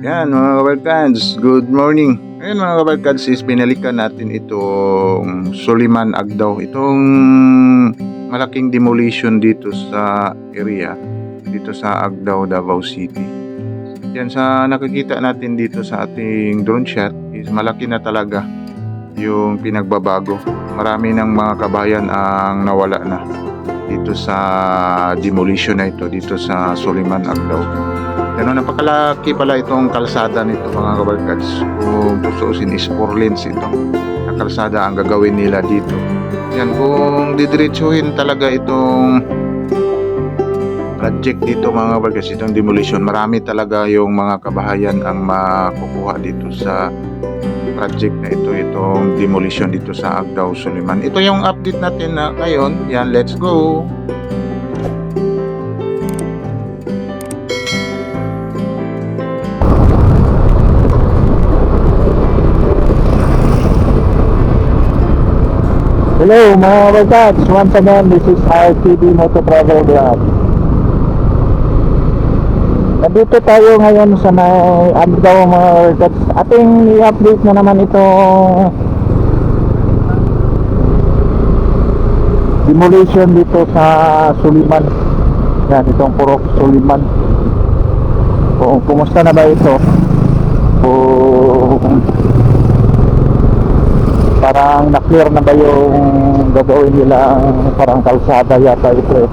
Yan mga kabarkads, good morning. Ngayon mga kabarkads is binalikan natin itong Suliman Agdaw. Itong malaking demolition dito sa area, dito sa Agdaw, Davao City. Yan sa nakikita natin dito sa ating drone shot is malaki na talaga yung pinagbabago. Marami ng mga kabayan ang nawala na dito sa demolition na ito dito sa Suliman Agdaw. Ganun, napakalaki pala itong kalsada nito mga kabarkads. Kung tutuusin is 4 lanes ito. Na kalsada ang gagawin nila dito. Yan, kung didiretsuhin talaga itong project dito mga kabarkads, itong demolition, marami talaga yung mga kabahayan ang makukuha dito sa project na ito, itong demolition dito sa Agdaw, Suliman. Ito yung update natin na ngayon. Yan, let's go! Hello mga kabarkats, once again this is RTD Moto Travel Vlog. Nandito tayo ngayon sa may Abdaw mga kabarkats Ating i-update na naman itong Demolition dito sa Suliman. Yan, itong Purok Suliman. Kung kumusta na ba ito? Kung parang na-clear na ba yung gagawin nila parang kalsada yata ito eh.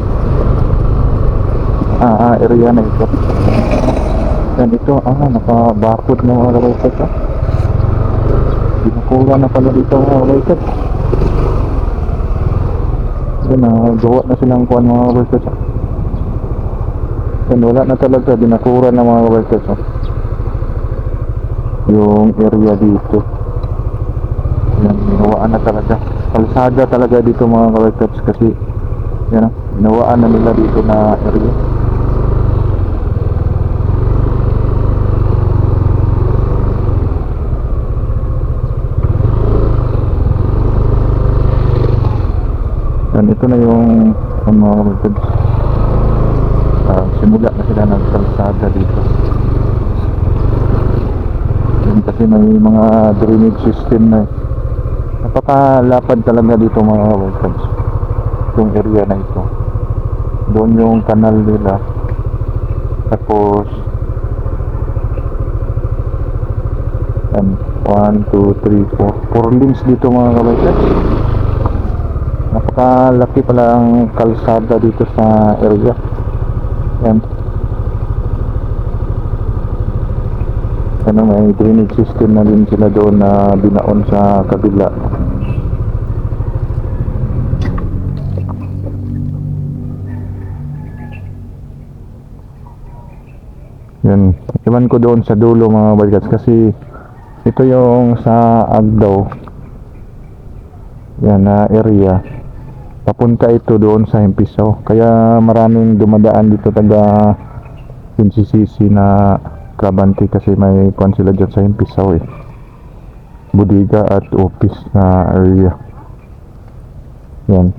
Ah, ah, area na ito. Yan ito, ah, naka-barcode na mga kabaikat ah. Binukuha na pala dito mga kabaikat. Yan ah, gawa na silang kuhan mga kabaikat ah. Yan, wala na talaga, binakura na mga kabaikat ah. Yung area dito. Yan, ginawaan na talaga. Kalsada talaga dito mga kawarkats kasi yan, ginawaan na nila dito na area. Yan, ito na yung ang mga kawarkats. Ah, simula na sila ng kalsada dito. Yan kasi may mga drainage system na eh. Napakalapad talaga dito mga kabarkads. Itong area na ito. Doon yung kanal nila. Tapos yan, 1, 2, 3, 4 4 lanes dito mga kabarkads. Napakalaki pala ang kalsada dito sa area. Yan. ano may drainage system na din sila doon na binaon sa kabila. Yan. Iwan ko doon sa dulo mga barkats kasi ito yung sa Agdaw. Yan na area. Papunta ito doon sa Hempisaw kaya maraming dumadaan dito taga NCCC na Trabante kasi may kwan sila dyan sa Hempisaw eh. Bodega at office na area. Yan.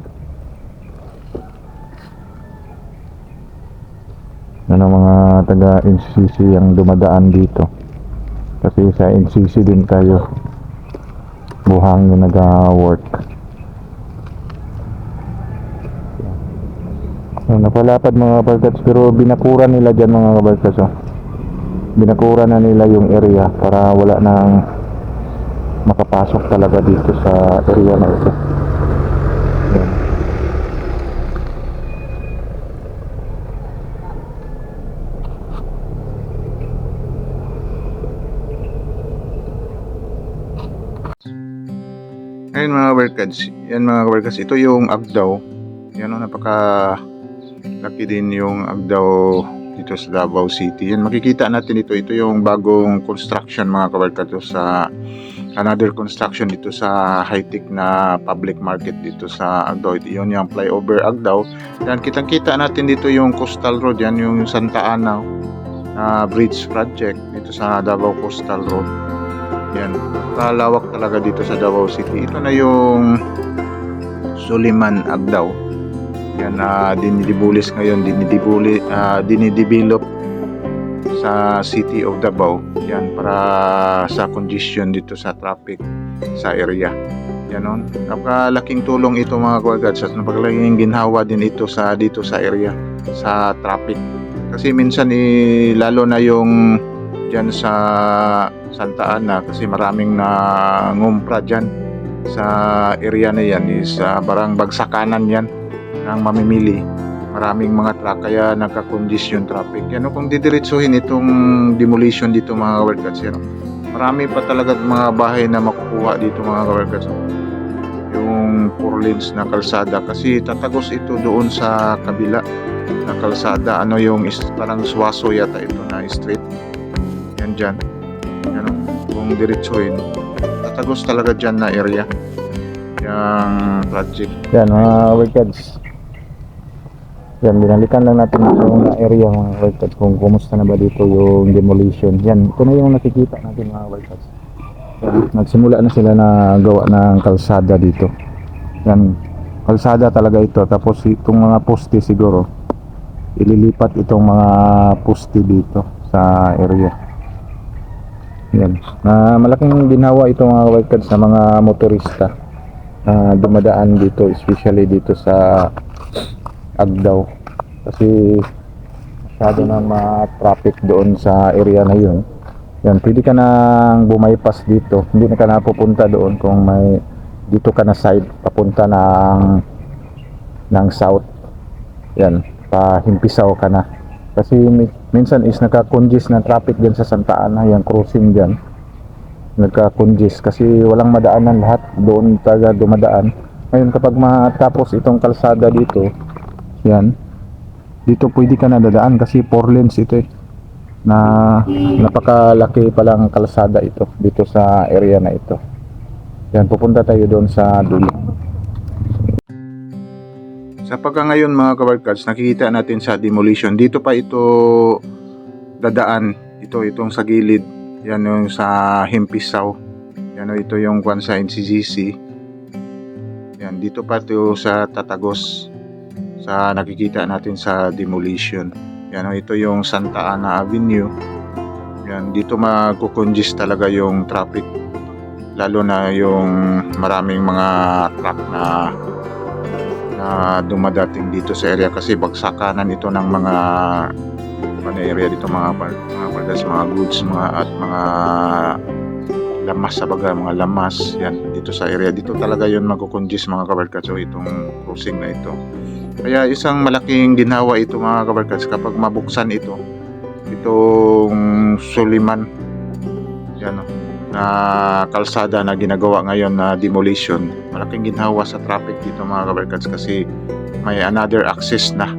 Yan ang mga taga NCC ang dumadaan dito? Kasi sa NCC din tayo buhang yung nag-work. Yan, napalapad mga kabarkats pero binakura nila dyan mga kabarkats oh. Binakura na nila yung area para wala nang makapasok talaga dito sa area na ito Yan. Ayun mga kabarkads, yan mga kabarkads, ito yung Agdaw. Yan o, napaka laki din yung Agdaw dito sa Davao City. Yan, makikita natin ito. Ito yung bagong construction mga kabarkads sa another construction dito sa high-tech na public market dito sa Agdaw. Ito yun yung flyover Agdaw. Yan, kitang-kita natin dito yung coastal road. Yan yung Santa Ana na bridge project dito sa Davao Coastal Road. Yan, kalawak talaga dito sa Davao City. Ito na yung Suliman Agdaw. Yan na dinidibulis ngayon, dinidibuli, ah, dinidevelop sa City of Davao. Yan, para sa congestion dito sa traffic sa area. Yan o. Napakalaking tulong ito mga kawagads at napakalaking ginhawa din ito sa dito sa area sa traffic. Kasi minsan eh, lalo na yung dyan sa Santa Ana kasi maraming na ngumpra dyan sa area na yan is uh, barang bagsakanan yan ng mamimili. Maraming mga truck kaya nagka-congestion traffic. Yan kung didiretsuhin itong demolition dito mga kawerkats yan marami pa talaga mga bahay na makukuha dito mga o. yung four lanes na kalsada kasi tatagos ito doon sa kabila na kalsada. Ano yung parang swaso yata ito na street. Yan dyan. Yan kung diretsuhin tatagos talaga dyan na area. Yung project. Yan mga workers. Yan, binalikan lang natin yung area mga workers kung kumusta na ba dito yung demolition. Yan, ito na yung nakikita natin mga workers. Yan, nagsimula na sila na gawa ng kalsada dito. Yan, kalsada talaga ito. Tapos itong mga poste siguro, ililipat itong mga poste dito sa area. Yan, na malaking ginawa ito mga workers sa mga motorista na dumadaan dito especially dito sa Agdaw kasi masyado na ma-traffic doon sa area na yun. Yan pwede ka nang bumaypas dito. Hindi na ka na pupunta doon kung may dito ka na side papunta ng ng south. Yan pahimpisaw ka na. Kasi mi- minsan is naka-congest na traffic dyan sa Santa Ana yung crossing dyan. Nagka-congest kasi walang madaanan lahat. Doon talaga dumadaan. Ngayon kapag matapos itong kalsada dito yan dito pwede ka na dadaan kasi 4 lanes ito eh na napakalaki palang kalsada ito dito sa area na ito yan pupunta tayo doon sa dulo Sa pagka ngayon mga kabarkads, nakikita natin sa demolition. Dito pa ito dadaan. Ito, itong sa gilid. Yan yung sa Hempisaw. Yan ito yung kwan sa NCCC. Yan, dito pa ito sa Tatagos. Sa nakikita natin sa demolition. Yan o, ito yung Santa Ana Avenue. Yan, dito magkukongest talaga yung traffic. Lalo na yung maraming mga truck na na dumadating dito sa area kasi bagsakanan ito ng mga ano area dito mga mga mga goods, mga at mga lamas sa baga, mga lamas. Yan dito sa area. Dito talaga yun magkukongest mga kabarkats so itong crossing na ito. Kaya isang malaking ginawa ito mga kabarkats kapag mabuksan ito itong Suliman yan o na kalsada na ginagawa ngayon na demolition. Malaking ginhawa sa traffic dito mga kabarkads kasi may another access na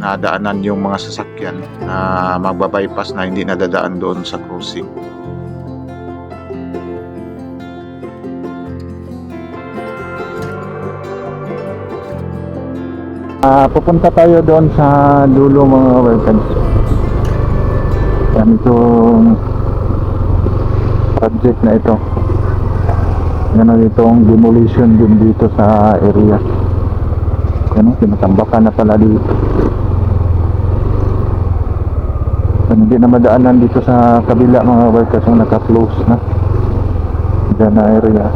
na daanan yung mga sasakyan na magbabypass na hindi nadadaan doon sa crossing Ah, pupunta tayo doon sa dulo mga workers. Yan itong project na ito. Yan o itong demolition din dito sa area. Yan o tinatambakan na pala dito. Yan, hindi na madaanan dito sa kabila mga workers yung naka-close na dyan na area.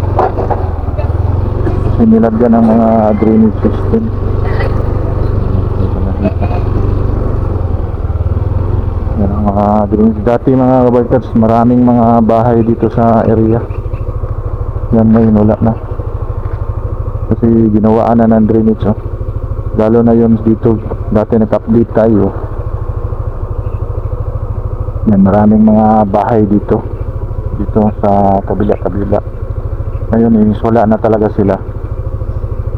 Kasi nilagyan ng mga drainage system. Yan ang mga drainage. Dati mga kabarkats maraming mga bahay dito sa area. Yan ngayon wala na. Kasi ginawaan na ng drainage oh. lalo na yun dito. Dati nag-update tayo. Yan maraming mga bahay dito dito sa kabila kabila. Ngayon is wala na talaga sila.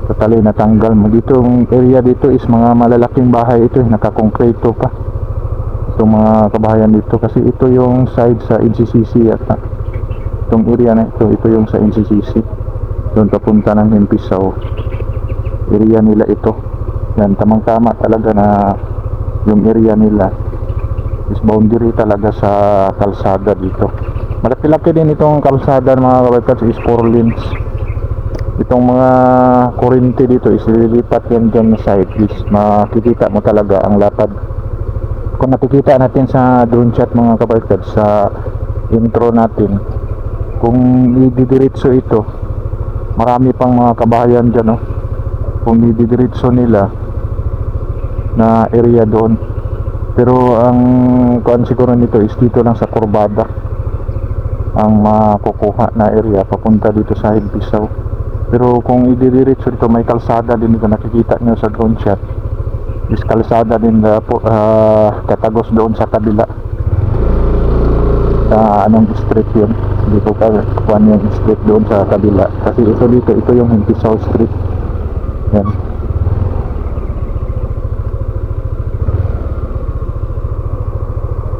Totally natanggal mo. Dito area dito is mga malalaking bahay ito eh, nakakonkreto pa. Itong mga kabahayan dito. Kasi ito yung side sa NCCC at ah, itong area na ito ito yung sa NCCC doon papunta ng Hempisaw area nila ito. Yan tamang tama talaga na yung area nila is boundary talaga sa kalsada dito malaki-laki din itong kalsada mga kabarkats is 4 lanes itong mga kurente dito is lilipat yan dyan sa side is makikita mo talaga ang lapad. Kung nakikita natin sa drone shot mga kabarkad sa intro natin kung ididiretso ito marami pang mga kabahayan dyan no? kung ididiretso nila na area doon. Pero ang kuan siguro nito is dito lang sa kurbada ang makukuha na area papunta dito sa Higpisaw pero kung ididiretso dito may kalsada din dito nakikita nyo sa drone shot. Is kalsada din na po ah, katagos doon sa kabila. Sa anong street yun? Ko ka kuan yung street doon sa kabila. Kasi ito dito ito yung Higpisaw street. Yan.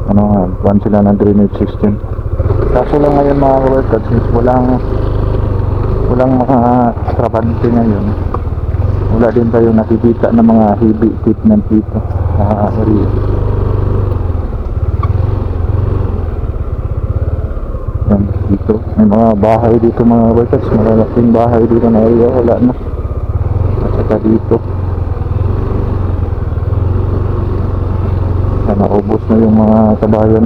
Ano nga, kuhan sila ng drainage system. Kaso lang ngayon mga kabarkad, since walang walang mga trabante ngayon, wala din tayong nakikita ng mga heavy equipment dito sa area. Yan, dito. May mga bahay dito mga kabarkad, malalaking bahay dito na area, wala na. At saka dito. na naubos na yung mga kabayan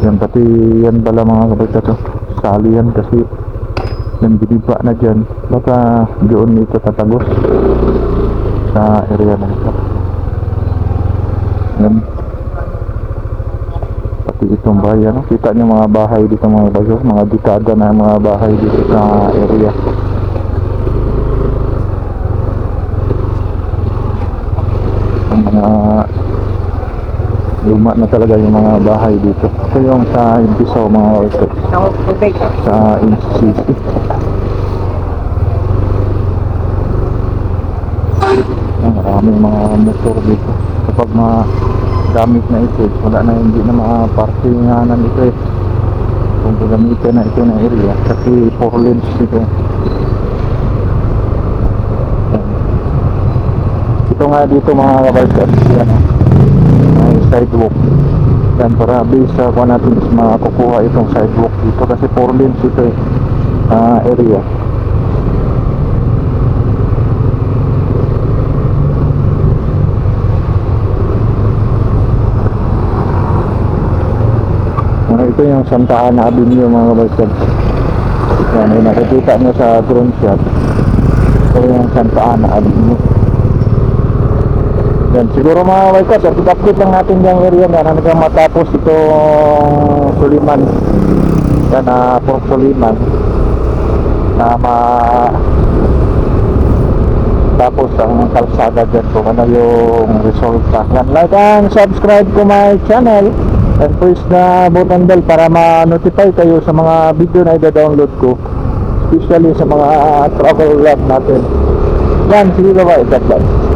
yan pati yan pala mga kabarkad oh. sali yan kasi yung biniba na dyan. Baka doon ito tatagos sa area na ito. Yan. Pati itong bayan kita nyo mga bahay dito mga bayo mga dekada na mga bahay dito sa area ang mga luma na talaga yung mga bahay dito. Ito yung sa Impisaw mga orchid. Sa. Ah, Maraming mga motor dito. Kapag mga gamit na ito, wala na hindi na mga parkinganan ito eh. Kung gagamitin na ito na area. Kasi 4 lanes dito. Ito nga dito mga kabarkad. Yan sidewalk. Yan para base sa kung natin is makukuha itong sidewalk dito. Kasi 4 lanes ito eh ah, area. Ah, ito yung Santa Ana Avenue mga kabarkad yan yung nakikita nyo sa drone shot. Ito yung Santa Ana Avenue yan, siguro mga Waikas, update lang natin yung area na hanggang matapos itong Suliman. Yan, na Port Suliman. Na ma tapos ang kalsada dyan kung ano yung resulta. Yan, like and subscribe to my channel and press the button bell para ma-notify kayo sa mga video na i-download ko. Especially sa mga travel vlog natin. Yan, sige bye-bye. God bless.